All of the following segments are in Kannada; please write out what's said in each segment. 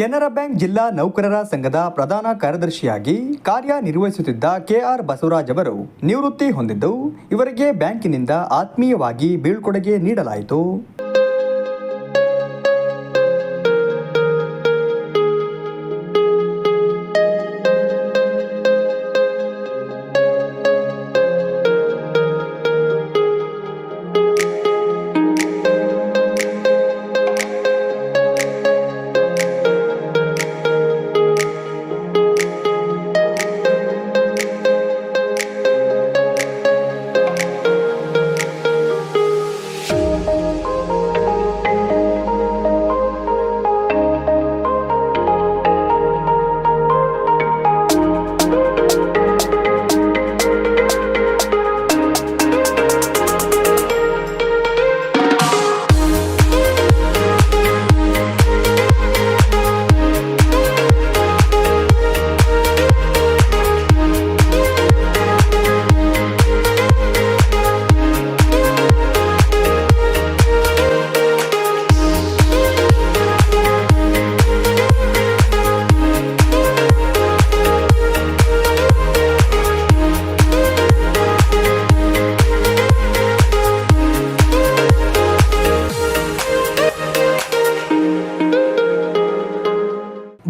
ಕೆನರಾ ಬ್ಯಾಂಕ್ ಜಿಲ್ಲಾ ನೌಕರರ ಸಂಘದ ಪ್ರಧಾನ ಕಾರ್ಯದರ್ಶಿಯಾಗಿ ಕಾರ್ಯನಿರ್ವಹಿಸುತ್ತಿದ್ದ ಕೆಆರ್ ಬಸವರಾಜ್ ಅವರು ನಿವೃತ್ತಿ ಹೊಂದಿದ್ದು, ಇವರಿಗೆ ಬ್ಯಾಂಕಿನಿಂದ ಆತ್ಮೀಯವಾಗಿ ಬೀಳ್ಕೊಡುಗೆ ನೀಡಲಾಯಿತು.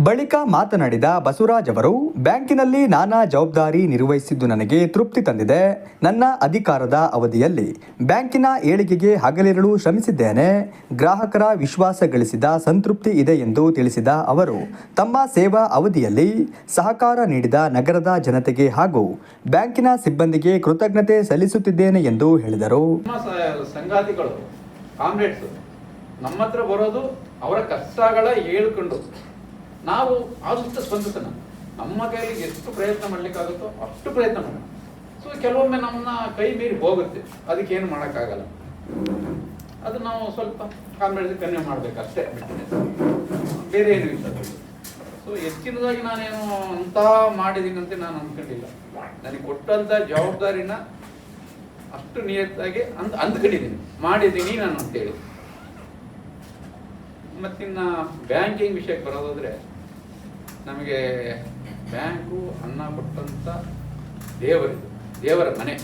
ಬಳಿಕ ಮಾತನಾಡಿದ ಬಸವರಾಜ್ ಅವರು, ಬ್ಯಾಂಕಿನಲ್ಲಿ ನಾನಾ ಜವಾಬ್ದಾರಿ ನಿರ್ವಹಿಸಿದ್ದು ನನಗೆ ತೃಪ್ತಿ ತಂದಿದೆ. ನನ್ನ ಅಧಿಕಾರದ ಅವಧಿಯಲ್ಲಿ ಬ್ಯಾಂಕಿನ ಏಳಿಗೆಗೆ ಹಗಲಿರುಳು ಶ್ರಮಿಸಿದ್ದೇನೆ. ಗ್ರಾಹಕರ ವಿಶ್ವಾಸ ಗಳಿಸಿದ ಸಂತೃಪ್ತಿ ಇದೆ ಎಂದು ತಿಳಿಸಿದ ಅವರು, ತಮ್ಮ ಸೇವಾ ಅವಧಿಯಲ್ಲಿ ಸಹಕಾರ ನೀಡಿದ ನಗರದ ಜನತೆಗೆ ಹಾಗೂ ಬ್ಯಾಂಕಿನ ಸಿಬ್ಬಂದಿಗೆ ಕೃತಜ್ಞತೆ ಸಲ್ಲಿಸುತ್ತಿದ್ದೇನೆ ಎಂದು ಹೇಳಿದರು. ಸಂಗಾತಿಗಳು ನಮ್ಮ ಹತ್ರ ಬರೋದು ಅವರ ಕಷ್ಟಗಳ ಹೇಳ್ಕೊಂಡು. ನಾವು ಆದಷ್ಟು ಸ್ಪಂದಿಸೋಣ ನಮ್ಮ ಕೈಯಲ್ಲಿ ಎಷ್ಟು ಪ್ರಯತ್ನ ಮಾಡಲಿಕ್ಕಾಗುತ್ತೋ ಅಷ್ಟು ಪ್ರಯತ್ನ ಮಾಡೋಣ. ಸೊ ಕೆಲವೊಮ್ಮೆ ನಮ್ಮನ್ನ ಕೈ ಮೀರಿ ಹೋಗುತ್ತೆ. ಅದಕ್ಕೆ ಏನು ಮಾಡೋಕ್ಕಾಗಲ್ಲ. ಅದು ನಾವು ಸ್ವಲ್ಪ ಕಾಮ್ರೇಡ್ಸ್ ಕನ್ಯೆ ಮಾಡ್ಬೇಕಷ್ಟೇ ಬೇರೆ ಏನು ಇಲ್ಲ ಸೊ ಹೆಚ್ಚಿನದಾಗಿ ನಾನೇನು ಅಂತ ಮಾಡಿದ್ದೀನಿ ಅಂತ ನಾನು ಅಂದ್ಕೊಂಡಿಲ್ಲ. ನನಗೆ ಕೊಟ್ಟಂತ ಜವಾಬ್ದಾರಿನ ಅಷ್ಟು ನಿಯತ್ತಾಗಿ ಅಂದ್ ಅಂದ್ಕೊಂಡಿದ್ದೀನಿ ಮಾಡಿದ್ದೀನಿ ನಾನು ಅಂತೇಳಿ. ಮತ್ತಿನ್ನ ಬ್ಯಾಂಕಿಂಗ್ ವಿಷಯಕ್ಕೆ ಬರೋದಾದರೆ ನಮಗೆ ಬ್ಯಾಂಕು ಅನ್ನ ಕೊಟ್ಟಂಥ ದೇವರಿದು ದೇವರ ಮನೆ.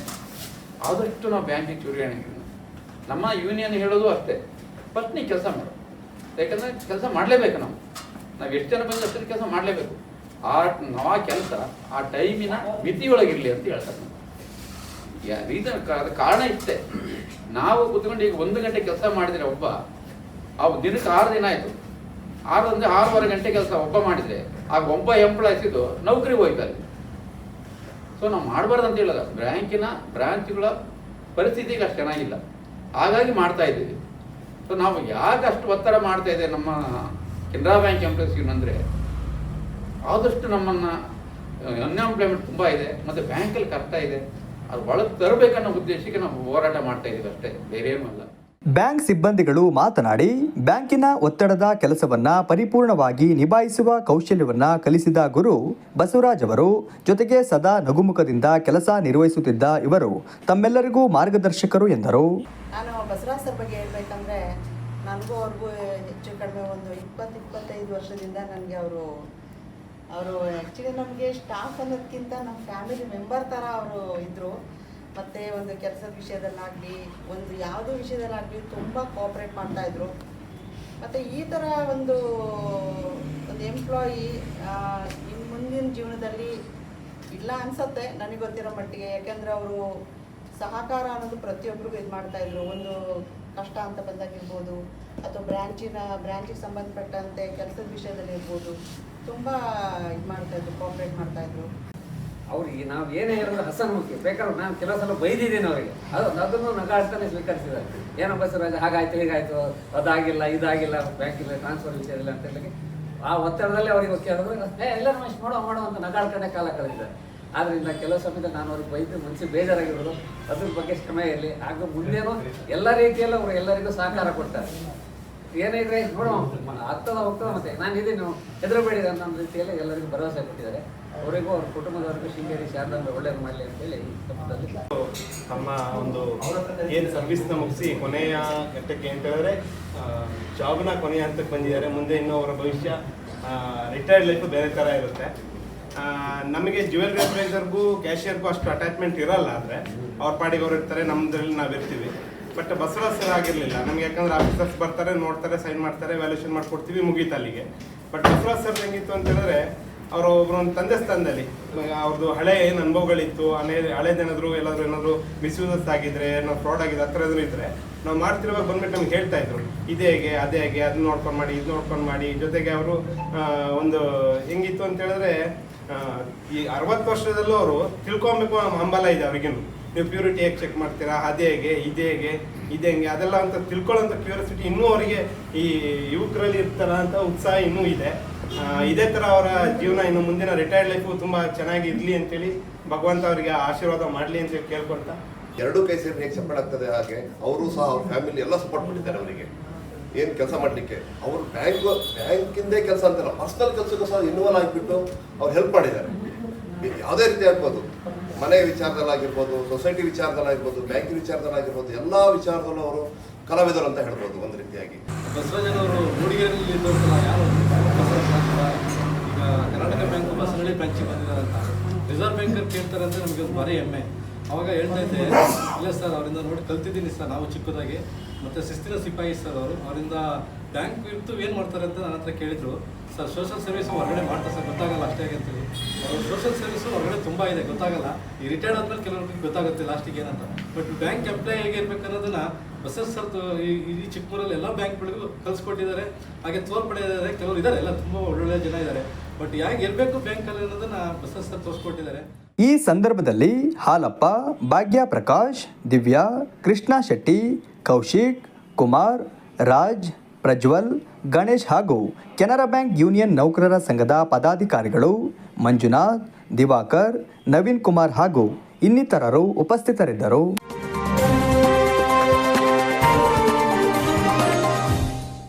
ಆದಷ್ಟು ನಾವು ಬ್ಯಾಂಕಿಗೆ ಚುರುಗಾಣಿ ನಮ್ಮ ಯೂನಿಯನ್ ಹೇಳೋದು ಅಷ್ಟೇ. ಫಸ್ಟ್ ನೀ ಕೆಲಸ ಮಾಡು ಯಾಕಂದರೆ ಕೆಲಸ ಮಾಡಲೇಬೇಕು ನಾವು. ನಾವು ಎಷ್ಟು ಜನ ಬಂದು ಕೆಲಸ ಮಾಡಲೇಬೇಕು. ಆ ನಾವು ಆ ಕೆಲಸ, ಆ ಟೈಮಿನ ಮಿತಿಯೊಳಗಿರಲಿ ಅಂತ ಹೇಳ್ತಾರೆ. ರೀಸನ್ ಕಾರಣ ಇಷ್ಟೇ. ನಾವು ಕುತ್ಕೊಂಡು ಈಗ ಒಂದು ಗಂಟೆ ಕೆಲಸ ಮಾಡಿದರೆ ಒಬ್ಬ ಆ ದಿನಕ್ಕೆ ಆರು ದಿನ ಆಯಿತು. ಆರು ಅಂದ್ರೆ ಆರೂವರೆ ಗಂಟೆ ಕೆಲಸ ಒಬ್ಬ ಮಾಡಿದ್ರೆ, ಆಗ ಒಬ್ಬ ಎಂಪ್ಲಾಯ್ಸ್ ಇದು ನೌಕರಿಗೆ ಹೋಯ್ತಾರೆ ಸೊ ನಾವು ಮಾಡಬಾರ್ದು ಅಂತ ಹೇಳಲ್ಲ. ಬ್ಯಾಂಕಿನ ಬ್ರಾಂಚ್ಗಳ ಪರಿಸ್ಥಿತಿಗೆ ಅಷ್ಟು ಚೆನ್ನಾಗಿಲ್ಲ. ಹಾಗಾಗಿ ಮಾಡ್ತಾ ಇದ್ದೀವಿ. ಸೊ ನಾವು ಯಾಕೆ ಅಷ್ಟು ಒತ್ತಡ ಮಾಡ್ತಾ ಇದೆ ನಮ್ಮ ಕೆನರಾ ಬ್ಯಾಂಕ್ ಎಂಪ್ಲಾಯ್ಸ್ ಅಂದರೆ, ಆದಷ್ಟು ನಮ್ಮನ್ನ ಅನ್ಎಂಪ್ಲಾಯ್ಮೆಂಟ್ ತುಂಬ ಇದೆ, ಮತ್ತು ಬ್ಯಾಂಕಲ್ಲಿ ಕಷ್ಟ ಇದೆ. ಅದು ಒಳಗೆ ತರಬೇಕನ್ನೋ ಉದ್ದೇಶಕ್ಕೆ ನಾವು ಹೋರಾಟ ಮಾಡ್ತಾ ಇದ್ದೀವಿ ಅಷ್ಟೇ. ಬೇರೆ ಏನೂ ಅಲ್ಲ. ಬ್ಯಾಂಕ್ ಸಿಬ್ಬಂದಿಗಳು ಮಾತನಾಡಿ, ಬ್ಯಾಂಕಿನ ಒತ್ತಡದ ಕೆಲಸವನ್ನ ಪರಿಪೂರ್ಣವಾಗಿ ನಿಭಾಯಿಸುವ ಕೌಶಲ್ಯವನ್ನ ಕಲಿಸಿದ ಗುರು ಬಸವರಾಜ್ ಅವರು, ಜೊತೆಗೆ ಸದಾ ನಗುಮುಖದಿಂದ ಕೆಲಸ ನಿರ್ವಹಿಸುತ್ತಿದ್ದ ಇವರು ತಮ್ಮೆಲ್ಲರಿಗೂ ಮಾರ್ಗದರ್ಶಕರು ಎಂದರು. ನಾನು ಬಸವರಾಜ್ ಸರ್ ಬಗ್ಗೆ ಹೇಳ್ಬೇಕಂದ್ರೆ, ನನಗೂ ಅವ್ರಿಗೂ ಹೆಚ್ಚು ಕಡಿಮೆ ಒಂದು ಇಪ್ಪತ್ತು, ಇಪ್ಪತ್ತೈದು ವರ್ಷದಿಂದ ನನಗೆ ಅವರು ಅವರು ಆ್ಯಕ್ಚುಲಿ ನಮಗೆ ಸ್ಟಾಫ್ ಅನ್ನೋದಕ್ಕಿಂತ ನಮ್ಮ ಫ್ಯಾಮಿಲಿ ಮೆಂಬರ್ ಥರ ಅವರು ಇದ್ದರು ಮತ್ತು ಒಂದು ಕೆಲಸದ ವಿಷಯದಲ್ಲಾಗಲಿ, ಒಂದು ಯಾವುದೋ ವಿಷಯದಲ್ಲಾಗಲಿ ತುಂಬ ಕೋಆಪ್ರೇಟ್ ಮಾಡ್ತಾಯಿದ್ರು ಮತ್ತು ಈ ಥರ ಒಂದು ಒಂದು ಎಂಪ್ಲಾಯಿ ಇನ್ನು ಮುಂದಿನ ಜೀವನದಲ್ಲಿ ಇಲ್ಲ ಅನಿಸತ್ತೆ ನನಗೆ ಗೊತ್ತಿರೋ ಮಟ್ಟಿಗೆ. ಯಾಕೆಂದರೆ ಅವರು ಸಹಕಾರ ಅನ್ನೋದು ಪ್ರತಿಯೊಬ್ಬರಿಗೂ ಇದು ಮಾಡ್ತಾ ಇದ್ರು. ಒಂದು ಕಷ್ಟ ಅಂತ ಬಂದಾಗಿರ್ಬೋದು ಅಥವಾ ಬ್ರ್ಯಾಂಚಿನ ಬ್ರ್ಯಾಂಚಿಗೆ ಸಂಬಂಧಪಟ್ಟಂತೆ ಕೆಲಸದ ವಿಷಯದಲ್ಲಿ ಇರ್ಬೋದು, ತುಂಬ ಇದು ಮಾಡ್ತಾಯಿದ್ರು ಕೋಆಪ್ರೇಟ್ ಮಾಡ್ತಾಯಿದ್ರು ಅವ್ರಿಗೆ ನಾವು ಏನೇ ಹೇಳಿದ್ರು ಹಸನ್ಮುಖಿ ಬೇಕಾದ್ರೆ ನಾನು ಕೆಲವು ಸಲ ಬೈದಿದ್ದೀನಿ ಅವರಿಗೆ. ಅದು ಅದನ್ನು ನಗಾಡ್ತಾನೆ ಸ್ವೀಕರಿಸಿದ್ದಾರೆ. ಏನೋ ಅದು ಹಾಗಾಯ್ತು, ಹೀಗಾಯ್ತು, ಅದಾಗಿಲ್ಲ, ಇದಾಗಿಲ್ಲ ಬ್ಯಾಂಕಿಲ್ಲ ಟ್ರಾನ್ಸ್ಫರ್ ಇಲ್ಲ ಅಂತ ಹೇಳಿ. ಆ ಒತ್ತಡದಲ್ಲಿ ಅವ್ರಿಗೆ ಕೇಳಿದ್ರೆ ಏ ಎಲ್ಲ ಮನುಷ್ಯ ಮಾಡೋ ಮಾಡೋ ಅಂತ ನಗಾಡ್ಕೊಂಡೆ ಕಾಲ ಕಳೆದಿದ್ದಾರೆ. ಆದ್ರಿಂದ ಕೆಲವು ಸಮಯದ ನಾನು ಅವ್ರಿಗೆ ಬೈದು ಮನಸ್ಸಿಗೆ ಬೇಜಾರಾಗಿರೋದು. ಅದ್ರ ಬಗ್ಗೆ ಶ್ರಮ ಇರಲಿ ಹಾಗೂ ಮುಂದೇನು ಎಲ್ಲ ರೀತಿಯಲ್ಲೂ ಅವರು ಎಲ್ಲರಿಗೂ ಸಹಕಾರ ಕೊಡ್ತಾರೆ. ಏನೇ ನೋಡೋಣ ಹತ್ತದ ಹೋಗ್ತದ ಮತ್ತೆ. ನಾನು ಇದೀನಿ ಹೆದರಬೇಡಿ ಅನ್ನೋ ರೀತಿಯಲ್ಲಿ ಎಲ್ಲರಿಗೂ ಭರವಸೆ ಕೊಟ್ಟಿದ್ದಾರೆ. ಅವರಿಗೂ ಅವ್ರ ಕುಟುಂಬದವರಿಗೂ ಶೃಂಗೇರಿ ಶಾರದಾಂಬೆ ಒಳ್ಳೇದು ಮಾಡಲಿ ಅಂತೇಳಿ ತಮ್ಮ ಒಂದು ಏನು ಸರ್ವಿಸ್ನ ಮುಗಿಸಿ ಕೊನೆಯ ಘಟ್ಟಕ್ಕೆ ಅಂತ ಹೇಳಿದ್ರೆ ಜಾಬ್ನ ಕೊನೆಯ ಹಂತಕ್ಕೆ ಬಂದಿದ್ದಾರೆ. ಮುಂದೆ ಇನ್ನೂ ಅವರ ಭವಿಷ್ಯ ರಿಟೈರ್ಡ್ ಲೈಫ್ ಬೇರೆ ಥರ ಇರುತ್ತೆ. ನಮಗೆ ಜ್ಯುವೆಲ್ರಿ ಅಪ್ರೈಸರ್ಗೂ ಕ್ಯಾಶಿಯರ್ಗೂ ಅಷ್ಟು ಅಟ್ಯಾಚ್ಮೆಂಟ್ ಇರಲ್ಲ ಆದರೆ, ಅವ್ರ ಪಾಡಿಗೆ ಅವ್ರು ಇರ್ತಾರೆ ನಮ್ಮದ್ರಲ್ಲಿ ನಾವು ಇರ್ತೀವಿ ಬಟ್ ಬಸವರಾಜ್ ಸರ್ ಆಗಿರಲಿಲ್ಲ. ನಮ್ಗೆ ಯಾಕಂದ್ರೆ ಆಫೀಸರ್ಸ್ ಬರ್ತಾರೆ, ನೋಡ್ತಾರೆ ಸೈನ್ ಮಾಡ್ತಾರೆ ವ್ಯಾಲ್ಯೂಷನ್ ಮಾಡ್ಕೊಡ್ತೀವಿ, ಮುಗೀತು ಅಲ್ಲಿಗೆ. ಬಟ್ ಬಸವರಾಜ್ ಸರ್ ಹೆಂಗಿತ್ತು ಅಂತ ಹೇಳಿದ್ರೆ, ಅವರು ಒಬ್ರು ಒಂದು ತಂದೆ ಸ್ಥಾನದಲ್ಲಿ. ಅವ್ರದ್ದು ಹಳೆ ಏನು ಅನುಭವಗಳಿತ್ತು, ಹಳೆ ಹಳೇದೇನಾದ್ರು ಎಲ್ಲಾದ್ರೂ ಏನಾದ್ರು ಮಿಸ್ಯೂಸಸ್ ಆಗಿದ್ರೆ, ಏನೋ ಫ್ರಾಡ್ ಆಗಿದೆ ಆ ಥರ ಇದ್ರೆ, ನಾವು ಮಾಡ್ತಿರುವಾಗ ಬಂದ್ಬಿಟ್ಟು ನಮ್ಗೆ ಹೇಳ್ತಾ ಇದ್ರು. ಇದೇ ಹೇಗೆ, ಅದೇ ಹೇಗೆ, ಅದನ್ನ ನೋಡ್ಕೊಂಡು ಮಾಡಿ ಇದು ನೋಡ್ಕೊಂಡು ಮಾಡಿ, ಜೊತೆಗೆ ಅವರು ಒಂದು ಹೆಂಗಿತ್ತು ಅಂತ ಹೇಳಿದ್ರೆ ಈ ಅರವತ್ತು ವರ್ಷದಲ್ಲೂ ಅವರು ತಿಳ್ಕೊಬೇಕು ಹಂಬಲ ಇದೆ ಅವ್ರಿಗೇನು. ನೀವು ಪ್ಯೂರಿಟಿ ಹೇಗೆ ಚೆಕ್ ಮಾಡ್ತೀರಾ? ಅದು ಹೇಗೆ? ಇದು ಹೇಗೆ? ಇದು ಹೆಂಗೆ? ಅದೆಲ್ಲ ಅಂತ ತಿಳ್ಕೊಳ್ಳೋಂಥ ಕ್ಯೂರಿಯಾಸಿಟಿ ಇನ್ನೂ ಅವರಿಗೆ ಈ ಯುವಕರಲ್ಲಿ ಇರ್ತಾರ ಅಂತ ಉತ್ಸಾಹ ಇನ್ನೂ ಇದೆ. ಇದೇ ಥರ ಅವರ ಜೀವನ ಇನ್ನು ಮುಂದಿನ ರಿಟೈರ್ಡ್ ಲೈಫು ತುಂಬ ಚೆನ್ನಾಗಿ ಇರಲಿ ಅಂತೇಳಿ ಭಗವಂತ ಅವರಿಗೆ ಆಶೀರ್ವಾದ ಮಾಡಲಿ ಅಂತ ಕೇಳ್ಕೊಳ್ತಾ. ಎರಡೂ ಕೈ ಸೇರಿ ಹೇಗೆ ಸಪೋರ್ಟ್ ಆಗ್ತದೆ ಹಾಗೆ ಅವರು ಸಹ ಅವ್ರ ಫ್ಯಾಮಿಲಿ ಎಲ್ಲ ಸಪೋರ್ಟ್ ಮಾಡಿದ್ದಾರೆ ಅವರಿಗೆ. ಏನು ಕೆಲಸ ಮಾಡಲಿಕ್ಕೆ? ಅವರು ಬ್ಯಾಂಕ್ ಬ್ಯಾಂಕಿಂದೇ ಕೆಲಸ ಅಂತಲ್ಲ ಪರ್ಸ್ನಲ್ ಕೆಲಸಕ್ಕೂ ಸಹ ಇನ್ವಾಲ್ವ್ ಆಗಿಬಿಟ್ಟು ಅವ್ರು ಹೆಲ್ಪ್ ಮಾಡಿದ್ದಾರೆ. ಯಾವುದೇ ರೀತಿ ಆಗ್ಬೋದು. ಮನೆ ವಿಚಾರದಲ್ಲಾಗಿರ್ಬೋದು ಸೊಸೈಟಿ ವಿಚಾರದಲ್ಲಾಗಿರ್ಬೋದು ಬ್ಯಾಂಕಿನ ವಿಚಾರದಲ್ಲಾಗಿರ್ಬೋದು, ಎಲ್ಲ ವಿಚಾರದಲ್ಲೂ ಅವರು ಕಲಾವಿದರು ಅಂತ ಹೇಳ್ಬೋದು ಒಂದು ರೀತಿಯಾಗಿ. ಬಸವರಾಜನವರು ಮೂಡಿಗೆರೆಯಲ್ಲಿ ಯಾರು? ಈಗ ಕರ್ನಾಟಕ ಬ್ಯಾಂಕ್ ಬಸವನಹಳ್ಳಿ ಬ್ರಾಂಚಿಗೆ ಬಂದಿದ್ದಾರೆ ಅಂತ. ರಿಸರ್ವ್ ಬ್ಯಾಂಕರ್ ಕೇಳ್ತಾರೆ ಅಂತ ನಮಗೆ ಭಾರಿ ಹೆಮ್ಮೆ. ಅವಾಗ ಹೇಳ್ತಾ ಇದ್ದೆ, ಇಲ್ಲ ಸರ್, ಅವರಿಂದ ನೋಡಿ ಕಲ್ತಿದ್ದೀನಿ ಸರ್, ನಾವು ಚಿಕ್ಕದಾಗಿ. ಮತ್ತು ಶಿಸ್ತಿನ ಸಿಪಾಯಿ ಸರ್ ಅವರು, ಅವರಿಂದ ಬ್ಯಾಂಕ್ ಇತ್ತು ಏನು ಮಾಡ್ತಾರೆ ಅಂತ ನನ್ನ ಹತ್ರ ಕೇಳಿದ್ರು. ಸರ್ ಸೋಷಲ್ ಸರ್ವಿಸ್ ಹೊರಗಡೆ ಮಾಡ್ತಾರೆ ಸರ್, ಗೊತ್ತಾಗಲ್ಲ ಅಷ್ಟೇ ಅಂತೇಳಿ ಅವರು ಸರ್ವಿಸು ಹೊರಗಡೆ ತುಂಬ ಇದೆ, ಗೊತ್ತಾಗಲ್ಲ. ಈ ರಿಟೈರ್ಡ್ ಆದ್ಮೇಲೆ ಕೆಲವರಿಗೆ ಗೊತ್ತಾಗುತ್ತೆ ಲಾಸ್ಟಿಗೆ ಏನಂತ. ಬಟ್ ಬ್ಯಾಂಕ್ ಎಂಪ್ಲಾಯ್ ಹೇಗೆ ಇರಬೇಕು ಅನ್ನೋದನ್ನ ಬಸರ್ ಸರ್ ಈ ಚಿಕ್ಕಮೂರಲ್ಲಿ ಎಲ್ಲ ಬ್ಯಾಂಕ್ಗಳಿಗೂ ಕಲ್ಸ್ಕೊಟ್ಟಿದ್ದಾರೆ ಹಾಗೆ ತೋರ್ಪಡಿದ್ದಾರೆ ಕೆಲವರು ಇದ್ದಾರೆ ಎಲ್ಲ ತುಂಬ ಒಳ್ಳೊಳ್ಳೆ ಜನ ಇದ್ದಾರೆ ಬಟ್ ಹೇಗೆ ಇರಬೇಕು ಬ್ಯಾಂಕಲ್ಲಿ ಅನ್ನೋದನ್ನ ಬಸರ್ ಸರ್ ತೋರಿಸ್ಕೊಟ್ಟಿದ್ದಾರೆ. ಈ ಸಂದರ್ಭದಲ್ಲಿ ಹಾಲಪ್ಪ, ಭಾಗ್ಯ ಪ್ರಕಾಶ್, ದಿವ್ಯಾ, ಕೃಷ್ಣ ಶೆಟ್ಟಿ, ಕೌಶಿಕ್, ಕುಮಾರ್, ರಾಜ್ ಪ್ರಜ್ವಲ್, ಗಣೇಶ್ ಹಾಗೂ ಕೆನರಾ ಬ್ಯಾಂಕ್ ಯೂನಿಯನ್ ನೌಕರರ ಸಂಘದ ಪದಾಧಿಕಾರಿಗಳು ಮಂಜುನಾಥ್, ದಿವಾಕರ್, ನವೀನ್ ಕುಮಾರ್ ಹಾಗೂ ಇನ್ನಿತರರು ಉಪಸ್ಥಿತರಿದ್ದರು.